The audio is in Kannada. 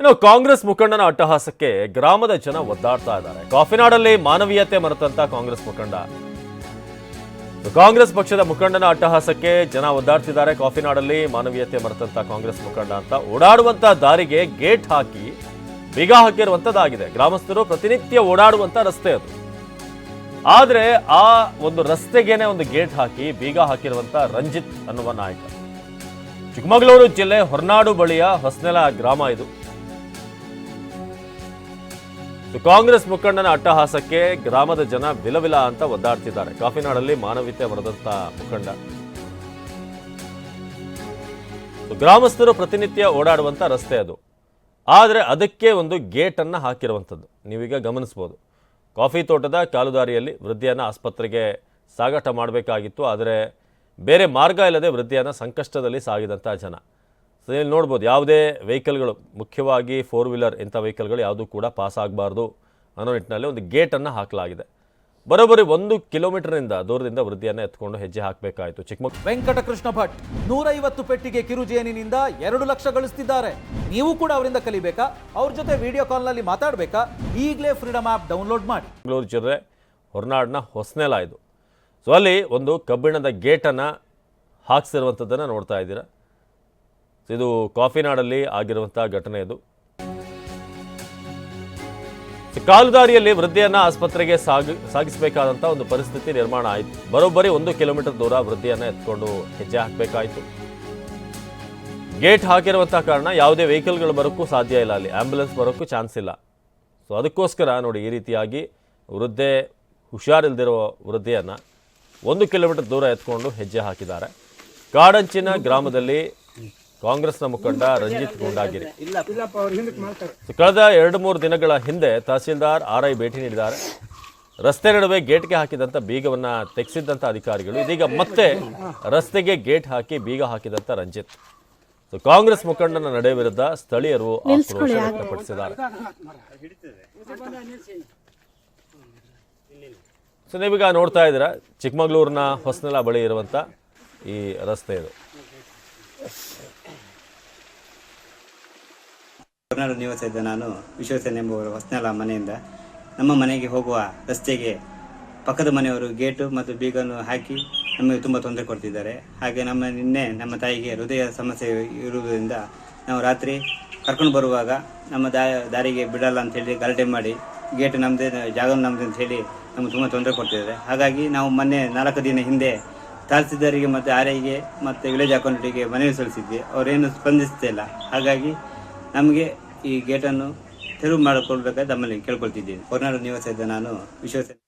ಇನ್ನು ಕಾಂಗ್ರೆಸ್ ಮುಖಂಡನ ಅಟ್ಟಹಾಸಕ್ಕೆ ಗ್ರಾಮದ ಜನ ಒದ್ದಾಡ್ತಾ ಇದ್ದಾರೆ. ಕಾಫಿನಾಡಲ್ಲಿ ಮಾನವೀಯತೆ ಮರೆತಂತ ಕಾಂಗ್ರೆಸ್ ಮುಖಂಡ. ಕಾಂಗ್ರೆಸ್ ಪಕ್ಷದ ಮುಖಂಡನ ಅಟ್ಟಹಾಸಕ್ಕೆ ಜನ ಒದ್ದಾಡ್ತಿದ್ದಾರೆ. ಕಾಫಿನಾಡಲ್ಲಿ ಮಾನವೀಯತೆ ಮರೆತಂತ ಕಾಂಗ್ರೆಸ್ ಮುಖಂಡ ಅಂತ ಓಡಾಡುವಂತ ದಾರಿಗೆ ಗೇಟ್ ಹಾಕಿ ಬೀಗ ಹಾಕಿರುವಂತದ್ದಾಗಿದೆ. ಗ್ರಾಮಸ್ಥರು ಪ್ರತಿನಿತ್ಯ ಓಡಾಡುವಂತ ರಸ್ತೆ ಅದು. ಆದ್ರೆ ಆ ಒಂದು ರಸ್ತೆಗೇನೆ ಒಂದು ಗೇಟ್ ಹಾಕಿ ಬೀಗ ಹಾಕಿರುವಂತ ರಂಜಿತ್ ಅನ್ನುವ ನಾಯಕ. ಚಿಕ್ಕಮಗಳೂರು ಜಿಲ್ಲೆ ಹೊರನಾಡು ಬಳಿಯ ಹೊಸನೆಲ ಗ್ರಾಮ ಇದು. ಕಾಂಗ್ರೆಸ್ ಮುಖಂಡನ ಅಟ್ಟಹಾಸಕ್ಕೆ ಗ್ರಾಮದ ಜನ ವಿಲವಿಲ ಅಂತ ಒದ್ದಾಡ್ತಿದ್ದಾರೆ. ಕಾಫಿನಾಡಲ್ಲಿ ಮಾನವೀಯತೆ ಮರೆದಂತ ಮುಖಂಡ. ಗ್ರಾಮಸ್ಥರು ಪ್ರತಿನಿತ್ಯ ಓಡಾಡುವಂತ ರಸ್ತೆ ಅದು. ಆದರೆ ಅದಕ್ಕೆ ಒಂದು ಗೇಟ್ ಅನ್ನ ಹಾಕಿರುವಂಥದ್ದು ನೀವೀಗ ಗಮನಿಸ್ಬೋದು. ಕಾಫಿ ತೋಟದ ಕಾಲುದಾರಿಯಲ್ಲಿ ವೃದ್ಧಿಯನ್ನು ಆಸ್ಪತ್ರೆಗೆ ಸಾಗಾಟ ಮಾಡಬೇಕಾಗಿತ್ತು, ಆದರೆ ಬೇರೆ ಮಾರ್ಗ ಇಲ್ಲದೆ ವೃದ್ಧಿಯನ್ನ ಸಂಕಷ್ಟದಲ್ಲಿ ಸಾಗಿದಂಥ ಜನ. ಸೊ ಇಲ್ಲಿ ನೋಡ್ಬೋದು ಯಾವುದೇ ವೆಹಿಕಲ್ಗಳು ಮುಖ್ಯವಾಗಿ ಫೋರ್ ವೀಲರ್ ಇಂಥ ವೆಹಿಕಲ್ಗಳು ಯಾವುದೂ ಕೂಡ ಪಾಸ್ ಆಗಬಾರ್ದು ಅನ್ನೋ ನಿಟ್ಟಿನಲ್ಲಿ ಒಂದು ಗೇಟನ್ನು ಹಾಕಲಾಗಿದೆ. ಬರೋಬ್ಬರಿ ಒಂದು ಕಿಲೋಮೀಟರ್ನಿಂದ ದೂರದಿಂದ ವೃದ್ಧಿಯನ್ನು ಎತ್ಕೊಂಡು ಹೆಜ್ಜೆ ಹಾಕಬೇಕಾಯಿತು. ಚಿಕ್ಕಮಗ್ ವೆಂಕಟಕೃಷ್ಣ ಭಟ್ ನೂರೈವತ್ತು ಪೆಟ್ಟಿಗೆ ಕಿರುಜೇನಿನಿಂದ ಎರಡು ಲಕ್ಷ ಗಳಿಸ್ತಿದ್ದಾರೆ. ನೀವು ಕೂಡ ಅವರಿಂದ ಕಲಿಬೇಕಾ? ಅವ್ರ ಜೊತೆ ವಿಡಿಯೋ ಕಾಲ್ನಲ್ಲಿ ಮಾತಾಡಬೇಕಾ? ಈಗಲೇ ಫ್ರೀಡಮ್ ಆ್ಯಪ್ ಡೌನ್ಲೋಡ್ ಮಾಡಿ. ಬೆಂಗಳೂರು ಜಿಲ್ಲೆ ಹೊರನಾಡಿನ ಹೊಸನೆಲ ಇದು. ಸೊ ಅಲ್ಲಿ ಒಂದು ಕಬ್ಬಿಣದ ಗೇಟನ್ನು ಹಾಕ್ಸಿರುವಂಥದ್ದನ್ನು ನೋಡ್ತಾ ಇದ್ದೀರಾ. ಇದು ಕಾಫಿನಾಡಲ್ಲಿ ಆಗಿರುವಂಥ ಘಟನೆ ಇದು. ಕಾಲು ದಾರಿಯಲ್ಲಿ ವೃದ್ಧಿಯನ್ನ ಆಸ್ಪತ್ರೆಗೆ ಸಾಗಿ ಸಾಗಿಸಬೇಕಾದಂಥ ಒಂದು ಪರಿಸ್ಥಿತಿ ನಿರ್ಮಾಣ ಆಯಿತು. ಬರೋಬ್ಬರಿ ಒಂದು ಕಿಲೋಮೀಟರ್ ದೂರ ವೃದ್ಧಿಯನ್ನ ಎತ್ಕೊಂಡು ಹೆಜ್ಜೆ ಹಾಕಬೇಕಾಯಿತು. ಗೇಟ್ ಹಾಕಿರುವಂಥ ಕಾರಣ ಯಾವುದೇ ವೆಹಿಕಲ್ಗಳು ಬರೋಕ್ಕೂ ಸಾಧ್ಯ ಇಲ್ಲ ಅಲ್ಲಿ. ಆಂಬ್ಯುಲೆನ್ಸ್ ಬರೋಕ್ಕೂ ಚಾನ್ಸ್ ಇಲ್ಲ. ಸೊ ಅದಕ್ಕೋಸ್ಕರ ನೋಡಿ ಈ ರೀತಿಯಾಗಿ ವೃದ್ಧೆ ಹುಷಾರಿಲ್ದಿರೋ ವೃದ್ಧೆಯನ್ನು ಒಂದು ಕಿಲೋಮೀಟರ್ ದೂರ ಎತ್ಕೊಂಡು ಹೆಜ್ಜೆ ಹಾಕಿದ್ದಾರೆ. ಕಾಡಂಚಿನ ಗ್ರಾಮದಲ್ಲಿ ಕಾಂಗ್ರೆಸ್ನ ಮುಖಂಡ ರಂಜಿತ್ ಗುಂಡಾಗಿರಿ. ಕಳೆದ ಎರಡು ಮೂರು ದಿನಗಳ ಹಿಂದೆ ತಹಸೀಲ್ದಾರ್ ಆರ್ ಐ ಭೇಟಿ ನೀಡಿದ್ದಾರೆ. ರಸ್ತೆ ನಡುವೆ ಗೇಟ್ಗೆ ಹಾಕಿದಂಥ ಬೀಗವನ್ನ ತೆಗೆಸಿದ್ದಂಥ ಅಧಿಕಾರಿಗಳು ಇದೀಗ ಮತ್ತೆ ರಸ್ತೆಗೆ ಗೇಟ್ ಹಾಕಿ ಬೀಗ ಹಾಕಿದಂಥ ರಂಜಿತ್. ಸೊ ಕಾಂಗ್ರೆಸ್ ಮುಖಂಡನ ನಡೆ ವಿರುದ್ಧ ಸ್ಥಳೀಯರು ಆಕ್ರೋಶ ವ್ಯಕ್ತಪಡಿಸಿದ್ದಾರೆ. ಸೊ ನೀವೀಗ ನೋಡ್ತಾ ಇದ್ದೀರಾ ಚಿಕ್ಕಮಗಳೂರಿನ ಹೊಸನೆಲ ಬಳಿ ಇರುವಂಥ ಈ ರಸ್ತೆ ಇದು. ನಿವಾಸ ಇದ್ದ ನಾನು ವಿಶ್ವಸೇನೆ ಎಂಬುವರು ಹೊಸನೆಲ ಮನೆಯಿಂದ ನಮ್ಮ ಮನೆಗೆ ಹೋಗುವ ರಸ್ತೆಗೆ ಪಕ್ಕದ ಮನೆಯವರು ಗೇಟು ಮತ್ತು ಬೀಗನ್ನು ಹಾಕಿ ನಮಗೆ ತುಂಬ ತೊಂದರೆ ಕೊಡ್ತಿದ್ದಾರೆ. ಹಾಗೆ ನಮ್ಮ ನಿನ್ನೆ ನಮ್ಮ ತಾಯಿಗೆ ಹೃದಯ ಸಮಸ್ಯೆ ಇರುವುದರಿಂದ ನಾವು ರಾತ್ರಿ ಕರ್ಕೊಂಡು ಬರುವಾಗ ನಮ್ಮ ದಾರಿಗೆ ಬಿಡಲ್ಲ ಅಂತ ಹೇಳಿ ಗಲಾಟೆ ಮಾಡಿ ಗೇಟ್ ನಮ್ಮದೇ ಜಾಗ ನಮ್ಮದೇ ಅಂತ ಹೇಳಿ ನಮಗೆ ತುಂಬ ತೊಂದರೆ ಕೊಡ್ತಿದ್ದಾರೆ. ಹಾಗಾಗಿ ನಾವು ಮೊನ್ನೆ ನಾಲ್ಕು ದಿನ ಹಿಂದೆ ತಹಸೀಲ್ದಾರಿಗೆ ಮತ್ತು ಆರ್ ಐಗೆ ಮತ್ತು ವಿಲೇಜ್ ಅಕೌಂಟಿಗೆ ಮನವಿ ಸಲ್ಲಿಸಿದ್ವಿ. ಅವರೇನು ಸ್ಪಂದಿಸ್ತಿಲ್ಲ ಹಾಗಾಗಿ ನಮಗೆ ಈ ಗೇಟನ್ನು ತೆರವು ಮಾಡಿಕೊಳ್ಬೇಕಾದ್ರೆ ನಮ್ಮಲ್ಲಿ ಕೇಳ್ಕೊಳ್ತಿದ್ದೀನಿ ಹೊರನಾಡು ನಿವಾಸ ಇದ್ದ ನಾನು ವಿಶ್ವಸೇನೆ